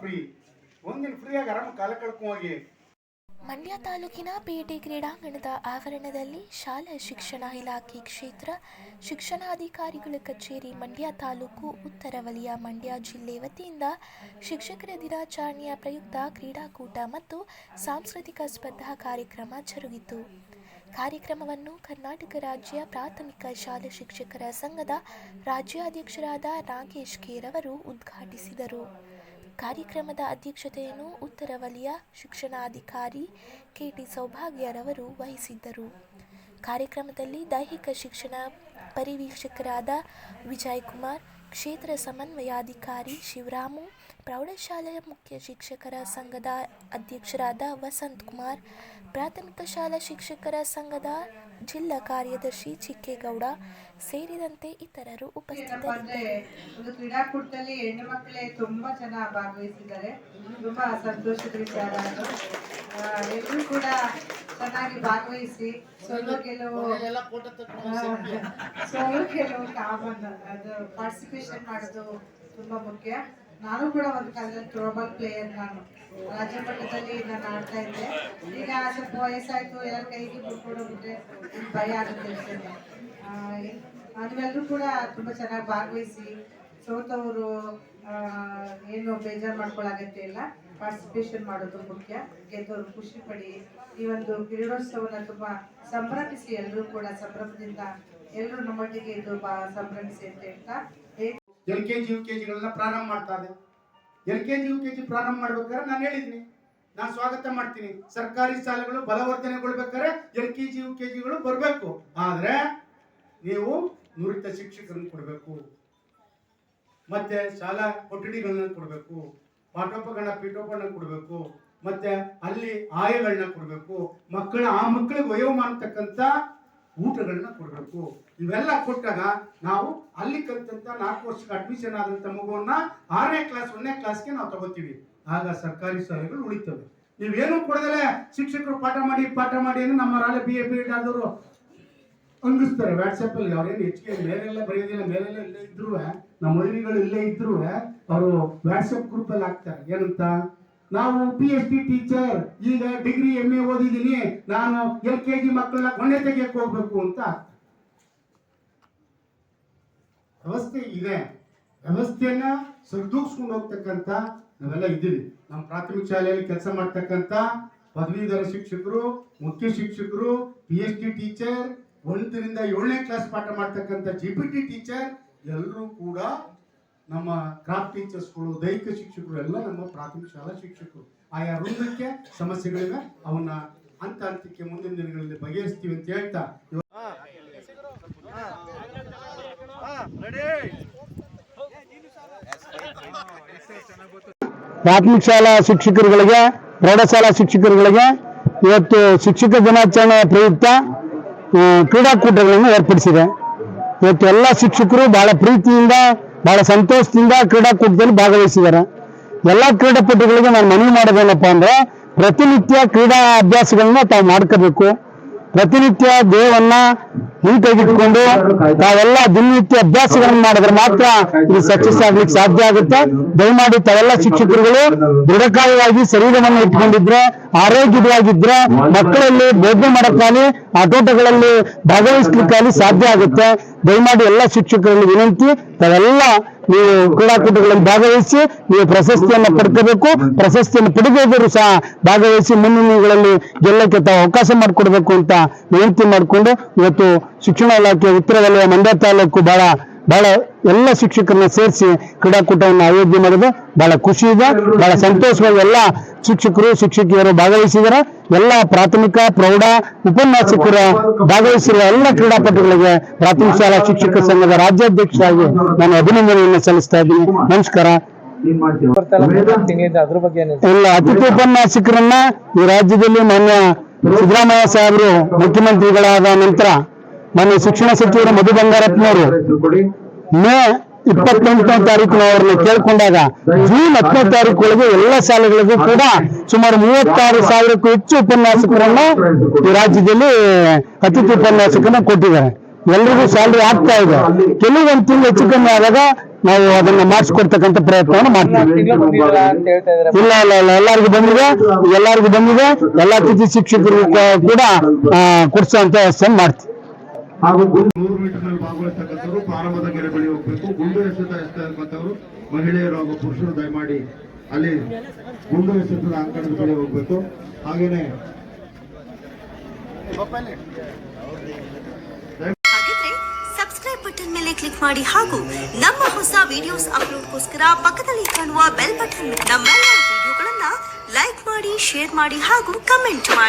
Free ಒಂದಿನ ಫ್ರೀಯಾಗಿ ಆರಾಮ ಕಾಲ ಮಂಡ್ಯ ತಾಲೂಕಿನ ಪೇಟೆ ಕ್ರೀಡಾಂಗಣದ ಆವರಣದಲ್ಲಿ ಶಾಲಾ ಶಿಕ್ಷಣ ಇಲಾಖೆ ಕ್ಷೇತ್ರ ಶಿಕ್ಷಣಾಧಿಕಾರಿಗಳ ಕಚೇರಿ ಮಂಡ್ಯ ತಾಲೂಕು ಉತ್ತರ ವಲಯ ಮಂಡ್ಯ ಜಿಲ್ಲೆ ವತಿಯಿಂದ ಶಿಕ್ಷಕರ ದಿನಾಚರಣೆಯ ಪ್ರಯುಕ್ತ ಕ್ರೀಡಾಕೂಟ ಮತ್ತು ಸಾಂಸ್ಕೃತಿಕ ಸ್ಪರ್ಧಾ ಕಾರ್ಯಕ್ರಮ ಜರುಗಿತು. ಕಾರ್ಯಕ್ರಮವನ್ನು ಕರ್ನಾಟಕ ರಾಜ್ಯ ಪ್ರಾಥಮಿಕ ಶಾಲಾ ಶಿಕ್ಷಕರ ಸಂಘದ ರಾಜ್ಯಾಧ್ಯಕ್ಷರಾದ ನಾಗೇಶ್ ಕೆರವರು ಉದ್ಘಾಟಿಸಿದರು. ಕಾರ್ಯಕ್ರಮದ ಅಧ್ಯಕ್ಷತೆಯನ್ನು ಉತ್ತರ ವಲಯ ಶಿಕ್ಷಣಾಧಿಕಾರಿ ಕೆಟಿ ಸೌಭಾಗ್ಯರವರು ವಹಿಸಿದ್ದರು. ಕಾರ್ಯಕ್ರಮದಲ್ಲಿ ದೈಹಿಕ ಶಿಕ್ಷಣ ಪರಿವೀಕ್ಷಕರಾದ ವಿಜಯ್ ಕುಮಾರ್ ಕ್ಷೇತ್ರ ಸಮನ್ವಯಾಧಿಕಾರಿ ಶಿವರಾಮು, ಪ್ರೌಢಶಾಲೆಯ ಮುಖ್ಯ ಶಿಕ್ಷಕರ ಸಂಘದ ಅಧ್ಯಕ್ಷರಾದ ವಸಂತ್ ಕುಮಾರ್, ಪ್ರಾಥಮಿಕ ಶಾಲಾ ಶಿಕ್ಷಕರ ಸಂಘದ ಜಿಲ್ಲಾ ಕಾರ್ಯದರ್ಶಿ ಚಿಕ್ಕೇಗೌಡ ಸೇರಿದಂತೆ ಇತರರು ಉಪಸ್ಥಿತರಿದ್ದಾರೆ. ಕ್ರೀಡಾಕೂಟದಲ್ಲಿ ಹೆಣ್ಣು ತುಂಬಾ ಜನ ಭಾಗವಹಿಸಿದ್ದಾರೆ. ತುಂಬಾ ಸಂತೋಷದ ವಿಚಾರ ಎಲ್ಲರೂ ಕೂಡ ಚೆನ್ನಾಗಿ ಭಾಗವಹಿಸಿ ಸೋಲು ಗೆಲುವು ಆ, ಸೋಲು ಗೆಲುವು ಕಾಮನ್ ಅದು ಪಾರ್ಟಿಸಿಪೇಷನ್ ಮಾಡೋದು ತುಂಬಾ ಮುಖ್ಯ. ನಾನು ಕೂಡ ಒಂದು ಕಾಲದಲ್ಲಿ ಥ್ರೋಬಾಲ್ ಪ್ಲೇಯರ್ ನಾನು. ರಾಜ್ಯ ಮಟ್ಟದಲ್ಲಿ ನಾನು ಆಡ್ತಾ ಇದ್ದೆ. ಈಗ ಸ್ವಲ್ಪ ವಯಸ್ಸಾಯ್ತು ಎಲ್ಲ ಕೈಗೆ ಬಿಟ್ಕೊಂಡೋಗ್ಬಿಟ್ರೆ ಭಯ ಆಗುತ್ತೆ ನೀವೆಲ್ಲರೂ ಕೂಡ ತುಂಬ ಚೆನ್ನಾಗಿ ಭಾಗವಹಿಸಿ ಸೋತವರು ಏನು ಬೇಜಾರು ಮಾಡ್ಕೊಳ್ಳಾಗತ್ತೆ ಇಲ್ಲ. ಪಾರ್ಟಿಸಿಪೇಷನ್ ಮಾಡೋದು ಮುಖ್ಯ. ಗೆದ್ದವರು ಖುಷಿ ಪಡಿ ಈ ಒಂದು ಕ್ರೀಡೋತ್ಸವನ ತುಂಬಾ ಸಂಭ್ರಮಿಸಿ ಎಲ್ಲರೂ ಕೂಡ ಸಂಭ್ರಮದಿಂದ ಎಲ್ಲರೂ ನಮ್ಮೊಟ್ಟಿಗೆ ಇದು ಸಂಭ್ರಮಿಸಿ ಅಂತ ಹೇಳ್ತಾ L K G, U K ಜಿಗಳನ್ನ ಪ್ರಾರಂಭ ಮಾಡ್ತಾ ಇದೆ. L K G, U K G ಪ್ರಾರಂಭ ಮಾಡ್ಬೇಕಾದ್ರೆ ನಾನು ಹೇಳಿದ್ದೀನಿ. ನಾನು ಸ್ವಾಗತ ಮಾಡ್ತೀನಿ. ಸರ್ಕಾರಿ ಶಾಲೆಗಳು ಬಲವರ್ಧನೆಗೊಳ್ಬೇಕಾದ್ರೆ L K G, U K ಜಿಗಳು ಬರಬೇಕು. ಆದರೆ ನೀವು ನುರಿತ ಶಿಕ್ಷಕರನ್ನು ಕೊಡಬೇಕು. ಮತ್ತೆ ಶಾಲಾ ಕೊಠಡಿಗಳನ್ನ ಕೊಡಬೇಕು. ಪಾಠೋಪಕರಣ ಪೀಠೋಪಕರಣ ಕೊಡಬೇಕು, ಮತ್ತೆ ಅಲ್ಲಿ ಆಯಗಳನ್ನ ಕೊಡಬೇಕು, ಮಕ್ಕಳ, ಆ ಮಕ್ಕಳಿಗೆ ವಯೋಮಾನ ತಕ್ಕಂತ ಊಟಗಳನ್ನ ಕೊಡಬೇಕು. ಇವೆಲ್ಲ ಕೊಟ್ಟಾಗ ನಾವು ಅಲ್ಲಿ ಕಲಿತಂತ ನಾಲ್ಕು ವರ್ಷಕ್ಕೆ ಅಡ್ಮಿಷನ್ ಆದಂತ ಮಗುವನ್ನ ಆರನೇ ಕ್ಲಾಸ್ ಒಂದನೇ ಕ್ಲಾಸ್ಗೆ ನಾವು ತಗೋತೀವಿ ಆಗ ಸರ್ಕಾರಿ ಶಾಲೆಗಳು ಉಳಿತವೆ. ನೀವೇನು ಕೊಡದಲೆ ಶಿಕ್ಷಕರು ಪಾಠ ಮಾಡಿ ಪಾಠ ಮಾಡಿ ಅಂದ್ರೆ ನಮ್ಮ ರಾಲೆ ಬಿ ಎ ಪಿ ಎಡ್ ಆದವರು ಅಂಗಿಸ್ತಾರೆ ಅಲ್ಲಿ ಅವ್ರೇನು ಹೆಚ್ಚಿಗೆ ಮೇಲೆಲ್ಲ ಬರೆಯೋದಿಲ್ಲ, ಮೇಲೆಲ್ಲ ಇಲ್ಲೇ ಇದ್ರು ನಮ್ಮ ಹಳ್ಳಿಗಳು ಇಲ್ಲೇ ಇದ್ರು ಅವರು ವಾಟ್ಸಪ್ ಗ್ರೂಪ್ ಅಲ್ಲಿ ಹಾಕ್ತಾರೆ. ಏನಂತ? ನಾವು ಪಿ ಎಚ್ ಡಿ ಟೀಚರ್ ಈಗ ಡಿಗ್ರಿ ಎಂ ಎ ಓದಿದ್ದೀನಿ, ನಾನು ಎಲ್ ಕೆ ಜಿ ಮಕ್ಕಳನ್ನ ಕೊನೆ ತೆಗಿಯಕ್ಕೆ ಹೋಗ್ಬೇಕು ಅಂತ. ವ್ಯವಸ್ಥೆ ಇದೆ. ವ್ಯವಸ್ಥೆಯನ್ನ ಸರಿದೂಗಿಸ್ಕೊಂಡು ಹೋಗ್ತಕ್ಕಂಥ ನಾವೆಲ್ಲ ಇದ್ದೀವಿ. ನಮ್ಮ ಪ್ರಾಥಮಿಕ ಶಾಲೆಯಲ್ಲಿ ಕೆಲಸ ಮಾಡ್ತಕ್ಕಂಥ ಪದವೀಧರ ಶಿಕ್ಷಕರು, ಮುಖ್ಯ ಶಿಕ್ಷಕರು ಪಿ ಎಚ್ ಡಿ ಟೀಚರ್ ಒಂದರಿಂದ ಏಳನೇ ಕ್ಲಾಸ್ ಪಾಠ ಮಾಡ್ತಕ್ಕಂಥ ಜಿ ಪಿ ಟಿ ಟೀಚರ್ ಎಲ್ಲರೂ ಕೂಡ ನಮ್ಮ ಕ್ರಾಫ್ಟ್ ಟೀಚರ್ಸ್ಗಳು ದೈಹಿಕ ಶಿಕ್ಷಕರು, ಎಲ್ಲ ನಮ್ಮ ಪ್ರಾಥಮಿಕ ಶಾಲಾ ಶಿಕ್ಷಕರು, ಆಯಾ ವೃಂದಕ್ಕೆ ಸಮಸ್ಯೆಗಳಿವೆ, ಅವನ್ನ ಹಂತ ಹಂತಕ್ಕೆ ಮುಂದಿನ ದಿನಗಳಲ್ಲಿ ಬಗೆಹರಿಸ್ತೀವಿ ಅಂತ ಹೇಳ್ತಾ ಪ್ರಾಥಮಿಕ ಶಾಲಾ ಶಿಕ್ಷಕರುಗಳಿಗೆ, ಪ್ರೌಢಶಾಲಾ ಶಿಕ್ಷಕರುಗಳಿಗೆ ಇವತ್ತು ಶಿಕ್ಷಕ ದಿನಾಚರಣೆ ಪ್ರಯುಕ್ತ ಕ್ರೀಡಾಕೂಟಗಳನ್ನು ಏರ್ಪಡಿಸಿದೆ. ಇವತ್ತು ಎಲ್ಲ ಶಿಕ್ಷಕರು ಬಹಳ ಪ್ರೀತಿಯಿಂದ, ಬಹಳ ಸಂತೋಷದಿಂದ ಕ್ರೀಡಾಕೂಟದಲ್ಲಿ ಭಾಗವಹಿಸಿದ್ದಾರೆ. ಎಲ್ಲ ಕ್ರೀಡಾಪಟುಗಳಿಗೆ ನಾನು ಮನವಿ ಮಾಡೋದೇನಪ್ಪ ಅಂದ್ರೆ, ಪ್ರತಿನಿತ್ಯ ಕ್ರೀಡಾ ಅಭ್ಯಾಸಗಳನ್ನ ತಾವು ಮಾಡ್ಕೋಬೇಕು. ಪ್ರತಿನಿತ್ಯ ದೇಹವನ್ನ ನೀಟಾಗಿಟ್ಕೊಂಡು ತಾವೆಲ್ಲ ದಿನನಿತ್ಯ ಅಭ್ಯಾಸಗಳನ್ನು ಮಾಡಿದ್ರೆ ಮಾತ್ರ ಇದು ಸಕ್ಸಸ್ ಆಗ್ಲಿಕ್ಕೆ ಸಾಧ್ಯ ಆಗುತ್ತೆ. ದಯಮಾಡಿ ತಾವೆಲ್ಲ ಶಿಕ್ಷಕರುಗಳು ದೃಢಕಾಯವಾಗಿ ಶರೀರವನ್ನು ಇಟ್ಕೊಂಡಿದ್ರೆ, ಆರೋಗ್ಯವಾಗಿದ್ರೆ, ಮಕ್ಕಳಲ್ಲಿ ಬೋಧನೆ ಆ ಆಟೋಟಗಳಲ್ಲಿ ಭಾಗವಹಿಸ್ಲಿಕ್ಕಾಗಲಿ ಸಾಧ್ಯ ಆಗುತ್ತೆ. ದಯಮಾಡಿ ಎಲ್ಲ ಶಿಕ್ಷಕರಲ್ಲಿ ವಿನಂತಿ, ತಾವೆಲ್ಲ ನೀವು ಕ್ರೀಡಾಕೂಟಗಳಲ್ಲಿ ಭಾಗವಹಿಸಿ, ನೀವು ಪ್ರಶಸ್ತಿಯನ್ನು ಪಡ್ಕೋಬೇಕು. ಪ್ರಶಸ್ತಿಯನ್ನು ಪಡೆದಿದ್ದರೂ ಸಹ ಭಾಗವಹಿಸಿ ಮುನ್ನುಡಿಗಳಲ್ಲಿ ಗೆಲ್ಲಕ್ಕೆ ತಾವು ಅವಕಾಶ ಮಾಡಿಕೊಡ್ಬೇಕು ಅಂತ ವಿನಂತಿ ಮಾಡಿಕೊಂಡು ಇವತ್ತು ಶಿಕ್ಷಣ ಇಲಾಖೆ ಉತ್ತರ ವಲಯ ಮಂಡ್ಯ ತಾಲೂಕು ಬಹಳ ಬಹಳ ಎಲ್ಲ ಶಿಕ್ಷಕರನ್ನ ಸೇರಿಸಿ ಕ್ರೀಡಾಕೂಟವನ್ನು ಆಯೋಜನೆ ಮಾಡಿದೆ ಬಹಳ ಖುಷಿ ಇದೆ, ಬಹಳ ಸಂತೋಷವಾಗಿ ಎಲ್ಲ ಶಿಕ್ಷಕರು, ಶಿಕ್ಷಕಿಯರು ಭಾಗವಹಿಸಿದ್ದಾರೆ ಎಲ್ಲ ಪ್ರಾಥಮಿಕ, ಪ್ರೌಢ, ಉಪನ್ಯಾಸಕರ ಭಾಗವಹಿಸಿರುವ ಎಲ್ಲ ಕ್ರೀಡಾಪಟುಗಳಿಗೆ ಪ್ರಾಥಮಿಕ ಶಾಲಾ ಶಿಕ್ಷಕ ಸಂಘದ ರಾಜ್ಯಾಧ್ಯಕ್ಷರಾಗಿ ನಾನು ಅಭಿನಂದನೆಯನ್ನು ಸಲ್ಲಿಸ್ತಾ ಇದ್ದೀನಿ. ನಮಸ್ಕಾರ. ಎಲ್ಲ ಅತಿಥಿ ಉಪನ್ಯಾಸಕರನ್ನ ಈ ರಾಜ್ಯದಲ್ಲಿ ಮಾನ್ಯ ಸಿದ್ದರಾಮಯ್ಯ ಸಾಹೇಬರು ಮುಖ್ಯಮಂತ್ರಿಗಳಾದ ನಂತರ ಮಾನ್ಯ ಶಿಕ್ಷಣ ಸಚಿವರು ಮಧು ಬಂಗಾರಪ್ಪನವರು ಮೇ ಇಪ್ಪತ್ತೆಂಟನೇ ತಾರೀಕು ಅವ್ರನ್ನ ಕೇಳ್ಕೊಂಡಾಗ ಜೂನ್ ಹತ್ತನೇ ತಾರೀಕು ಒಳಗೆ ಎಲ್ಲ ಶಾಲೆಗಳಿಗೂ ಕೂಡ ಸುಮಾರು ಮೂವತ್ತಾರು ಸಾವಿರಕ್ಕೂ ಹೆಚ್ಚು ಉಪನ್ಯಾಸಕರನ್ನ ಈ ರಾಜ್ಯದಲ್ಲಿ ಅತಿಥಿ ಉಪನ್ಯಾಸಕರನ್ನ ಕೊಟ್ಟಿದ್ದಾರೆ. ಎಲ್ರಿಗೂ ಸ್ಯಾಲರಿ ಆಗ್ತಾ ಇದೆ. ಕೆಲವೊಂದು ತಿಂಗಳು ಹೆಚ್ಚು ಕಮ್ಮಿ ಆದಾಗ ನಾವು ಅದನ್ನ ಮಾಡಿಸ್ಕೊಡ್ತಕ್ಕಂಥ ಪ್ರಯತ್ನವನ್ನು ಮಾಡ್ತೀವಿ. ಇಲ್ಲ ಇಲ್ಲ ಇಲ್ಲ ಎಲ್ಲರಿಗೂ ಬಂದಿದೆ. ಎಲ್ಲರಿಗೂ ಬಂದಿದೆ. ಎಲ್ಲಾ ಅತಿಥಿ ಶಿಕ್ಷಕರು ಕೂಡ ಆ, ಅಂತ ವ್ಯವಸ್ಥೆ ಮಾಡ್ತೀವಿ. ಹಾಗೂ ಗುಂಡು ನೂರು ಮೀಟರ್ನಲ್ಲಿ ಭಾಗವಹಿಸ್ತಕ್ಕಂಥವ್ರು ಪ್ರಾರಂಭದ ಗೆರೆ ಬಳಿ ಹೋಗ್ಬೇಕು. ಗುಂಡು ಎಸೆತ ಎಸ್ತಕ್ಕಂಥವ್ರು ಮಹಿಳೆಯರು ಹಾಗೂ ಪುರುಷರು ದಯಮಾಡಿ ಅಲ್ಲಿ ಗುಂಡು ಎಸೆತದ ಅಂಕಣದ ಬಳಿ ಹೋಗ್ಬೇಕು. ಹಾಗೇನೆ ಹಾಗಿದ್ರೆ ಸಬ್ಸ್ಕ್ರೈಬ್ ಬಟನ್ ಮೇಲೆ ಕ್ಲಿಕ್ ಮಾಡಿ ಹಾಗೂ ನಮ್ಮ ಹೊಸ ವಿಡಿಯೋಸ್ ಅಪ್ಲೋಡ್ಗೋಸ್ಕರ ಪಕ್ಕದಲ್ಲಿ ಕಾಣುವ ಬೆಲ್ ಬಟನ್ ನಮ್ಮೆಲ್ಲ ವಿಡಿಯೋಗಳನ್ನ ಲೈಕ್ ಮಾಡಿ ಶೇರ್ ಮಾಡಿ ಹಾಗೂ ಕಮೆಂಟ್ ಮಾಡಿ.